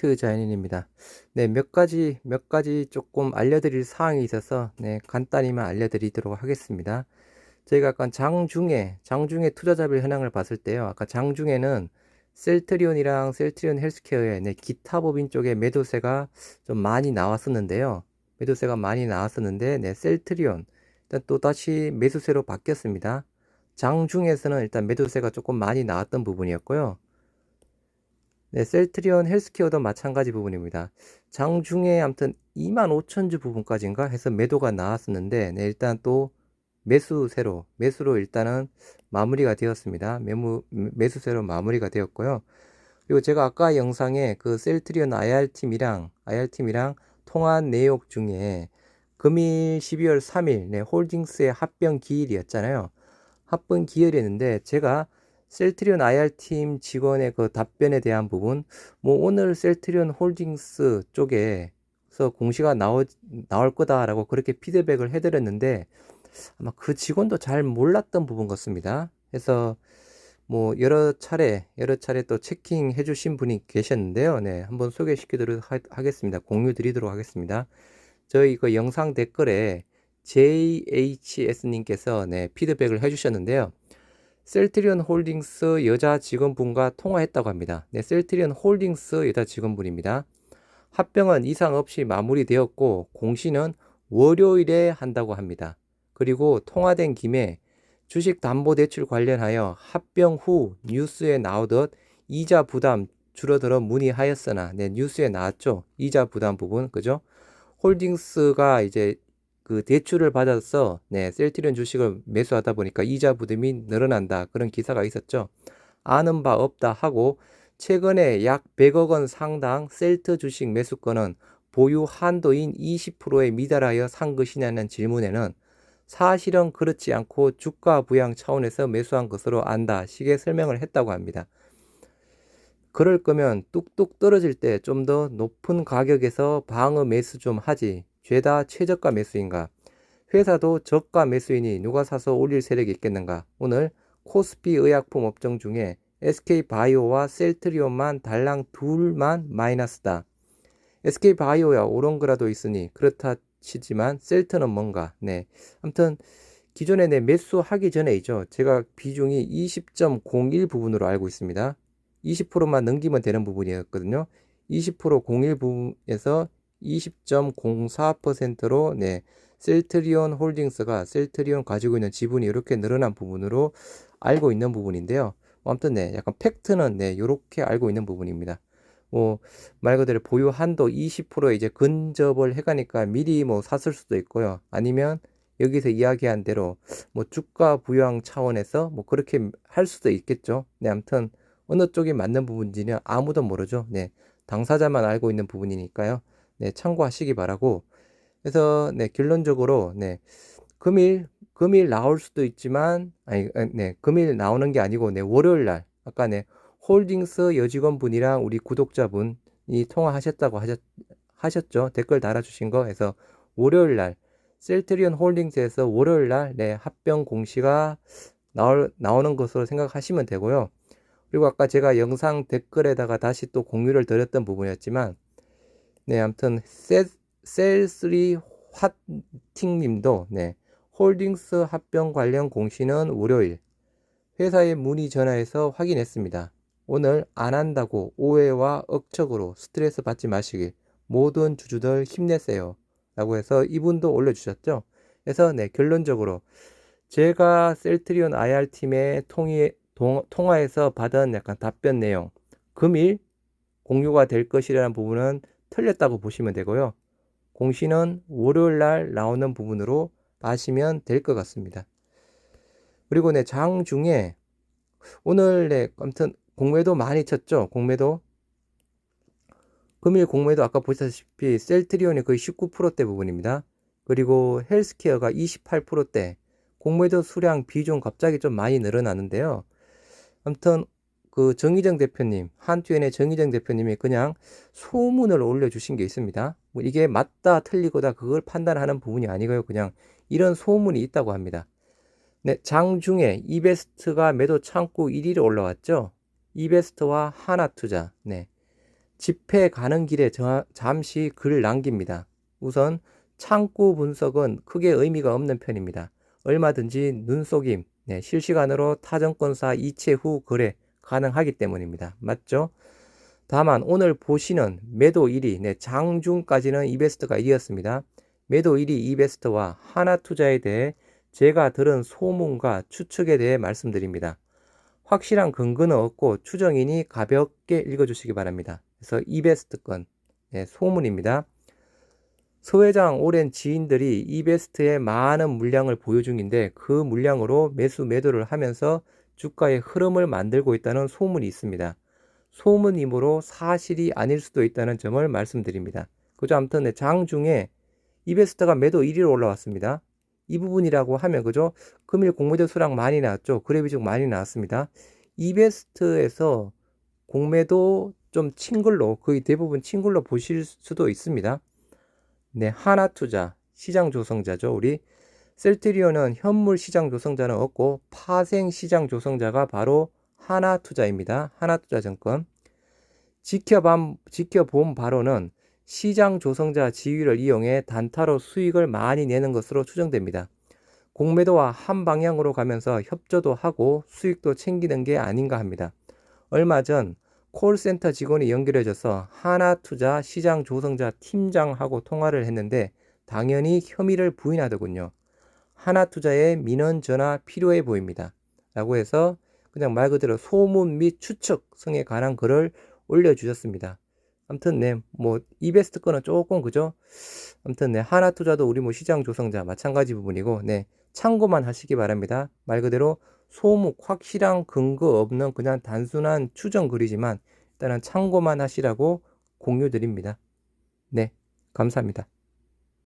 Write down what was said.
이베스트 자연인입니다. 네, 몇 가지, 몇 가지 조금 알려드릴 사항이 있어서, 네, 간단히만 알려드리도록 하겠습니다. 저희가 아까 장중에, 장중에 투자자별 현황을 봤을 때요. 아까 장중에는 셀트리온이랑 셀트리온 헬스케어의 네, 기타 법인 쪽에 매도세가 좀 많이 나왔었는데요. 매도세가 많이 나왔었는데, 네, 셀트리온, 일단 또 다시 매수세로 바뀌었습니다. 장중에서는 일단 매도세가 조금 많이 나왔던 부분이었고요. 네, 셀트리온 헬스케어도 마찬가지 부분입니다. 장중에 아무튼 25,000주 부분까지인가 해서 매도가 나왔었는데, 네, 일단 또 매수세로, 매수로 일단은 마무리가 되었습니다. 매무, 매수세로 마무리가 되었고요. 그리고 제가 아까 영상에 그 셀트리온 IR팀이랑, IR팀이랑 통화한 내용 중에 금일 12월 3일, 네, 홀딩스의 합병 기일이었잖아요. 합병 기일이었는데, 제가 셀트리온 IR팀 직원의 그 답변에 대한 부분, 뭐 오늘 셀트리온 홀딩스 쪽에서 공시가 나오, 나올 거다라고 그렇게 피드백을 해드렸는데, 아마 그 직원도 잘 몰랐던 부분 같습니다. 그래서 뭐 여러 차례, 여러 차례 또 체킹 해주신 분이 계셨는데요. 네, 한번 소개시키도록 하겠습니다. 공유 드리도록 하겠습니다. 저희 그 영상 댓글에 JHS님께서 네, 피드백을 해주셨는데요. 셀트리온 홀딩스 여자 직원분과 통화했다고 합니다. 네, 셀트리온 홀딩스 여자 직원분입니다. 합병은 이상 없이 마무리되었고 공시는 월요일에 한다고 합니다. 그리고 통화된 김에 주식담보대출 관련하여 합병 후 뉴스에 나오듯 이자 부담 줄어들어 문의하였으나 네, 뉴스에 나왔죠. 이자 부담 부분 그죠? 홀딩스가 이제 그 대출을 받아서 네, 셀트리온 주식을 매수하다 보니까 이자 부담이 늘어난다. 그런 기사가 있었죠. 아는 바 없다 하고 최근에 약 100억 원 상당 셀트 주식 매수권은 보유 한도인 20%에 미달하여 산 것이냐는 질문에는 사실은 그렇지 않고 주가 부양 차원에서 매수한 것으로 안다. 시계 설명을 했다고 합니다. 그럴 거면 뚝뚝 떨어질 때 좀 더 높은 가격에서 방어 매수 좀 하지. 죄다 최저가 매수인가? 회사도 저가 매수이니 누가 사서 올릴 세력이 있겠는가? 오늘 코스피 의약품 업종 중에 SK바이오와 셀트리온만 달랑 둘만 마이너스다. SK바이오야 오른 거라도 있으니 그렇다 치지만 셀트는 뭔가? 네. 아무튼 기존에 내 매수하기 전에이죠. 제가 비중이 20.01 부분으로 알고 있습니다. 20%만 넘기면 되는 부분이었거든요. 20% 01 부분에서 20.04%로 네, 셀트리온 홀딩스가 셀트리온 가지고 있는 지분이 이렇게 늘어난 부분으로 알고 있는 부분인데요. 아무튼 네, 약간 팩트는 네, 이렇게 알고 있는 부분입니다. 뭐 말 그대로 보유 한도 20% 이제 근접을 해 가니까 미리 뭐 샀을 수도 있고요. 아니면 여기서 이야기한 대로 뭐 주가 부양 차원에서 뭐 그렇게 할 수도 있겠죠. 네, 아무튼 어느 쪽이 맞는 부분인지는 아무도 모르죠. 네, 당사자만 알고 있는 부분이니까요. 네, 참고하시기 바라고. 그래서 네, 결론적으로 네, 금일 금일 나올 수도 있지만 아니 네, 금일 나오는 게 아니고 네, 월요일 날 아까 네, 홀딩스 여직원분이랑 우리 구독자분이 통화하셨다고 하셨, 하셨죠. 댓글 달아주신 거 해서 월요일 날 셀트리온 홀딩스에서 월요일 날 네, 합병 공시가 나올, 나오는 것으로 생각하시면 되고요. 그리고 아까 제가 영상 댓글에다가 다시 또 공유를 드렸던 부분이었지만 네, 아무튼 셀3 화팅님도 네, 홀딩스 합병 관련 공시는 월요일 회사에 문의 전화해서 확인했습니다. 오늘 안 한다고 오해와 억척으로 스트레스 받지 마시길 모든 주주들 힘내세요. 라고 해서 이분도 올려주셨죠. 그래서 네, 결론적으로 제가 셀트리온 IR팀의 통이, 동, 통화에서 받은 약간 답변 내용 금일 공유가 될 것이라는 부분은 틀렸다고 보시면 되고요. 공시는 월요일 날 나오는 부분으로 아시면 될 것 같습니다. 그리고 네, 장 중에 오늘 네, 아무튼 공매도 많이 쳤죠. 공매도. 금일 공매도 아까 보시다시피 셀트리온이 거의 19%대 부분입니다. 그리고 헬스케어가 28%대. 공매도 수량 비중 갑자기 좀 많이 늘어나는데요. 아무튼 그 정희정 대표님, 한투엔의 정희정 대표님이 그냥 소문을 올려주신 게 있습니다. 뭐 이게 맞다 틀리고다 그걸 판단하는 부분이 아니고요. 그냥 이런 소문이 있다고 합니다. 네, 장중에 이베스트가 매도 창구 1위로 올라왔죠. 이베스트와 하나투자. 네. 집회 가는 길에 저- 잠시 글 남깁니다. 우선 창구 분석은 크게 의미가 없는 편입니다. 얼마든지 눈속임, 네, 실시간으로 타정권사 이체 후 거래 가능하기 때문입니다. 맞죠? 다만 오늘 보시는 매도 1위, 네, 장중까지는 이베스트가 이었습니다. 매도 1위 이베스트와 하나투자에 대해 제가 들은 소문과 추측에 대해 말씀드립니다. 확실한 근거는 없고 추정이니 가볍게 읽어주시기 바랍니다. 그래서 이베스트 건 네, 소문입니다. 서 회장 오랜 지인들이 이베스트에 많은 물량을 보유 중인데 그 물량으로 매수 매도를 하면서 주가의 흐름을 만들고 있다는 소문이 있습니다. 소문이므로 사실이 아닐 수도 있다는 점을 말씀드립니다. 그죠? 아무튼 네, 장 중에 이베스트가 매도 1위로 올라왔습니다. 이 부분이라고 하면 그죠? 금일 공매도 수량 많이 나왔죠. 거래 비중 많이 나왔습니다. 이베스트에서 공매도 좀 친글로 거의 대부분 친글로 보실 수도 있습니다. 네, 하나 투자 시장 조성자죠. 우리 셀트리온은 현물 시장 조성자는 없고 파생 시장 조성자가 바로 하나투자입니다. 하나투자증권. 지켜밤, 지켜본 바로는 시장 조성자 지위를 이용해 단타로 수익을 많이 내는 것으로 추정됩니다. 공매도와 한 방향으로 가면서 협조도 하고 수익도 챙기는 게 아닌가 합니다. 얼마 전 콜센터 직원이 연결해져서 하나투자 시장 조성자 팀장하고 통화를 했는데 당연히 혐의를 부인하더군요. 하나 투자의 민원 전화 필요해 보입니다. 라고 해서 그냥 말 그대로 소문 및 추측 성에 관한 글을 올려주셨습니다. 아무튼 네, 뭐 이베스트 거는 조금 그죠? 아무튼 네, 하나 투자도 우리 뭐 시장 조성자 마찬가지 부분이고 네, 참고만 하시기 바랍니다. 말 그대로 소문 확실한 근거 없는 그냥 단순한 추정 글이지만 일단은 참고만 하시라고 공유 드립니다. 네, 감사합니다.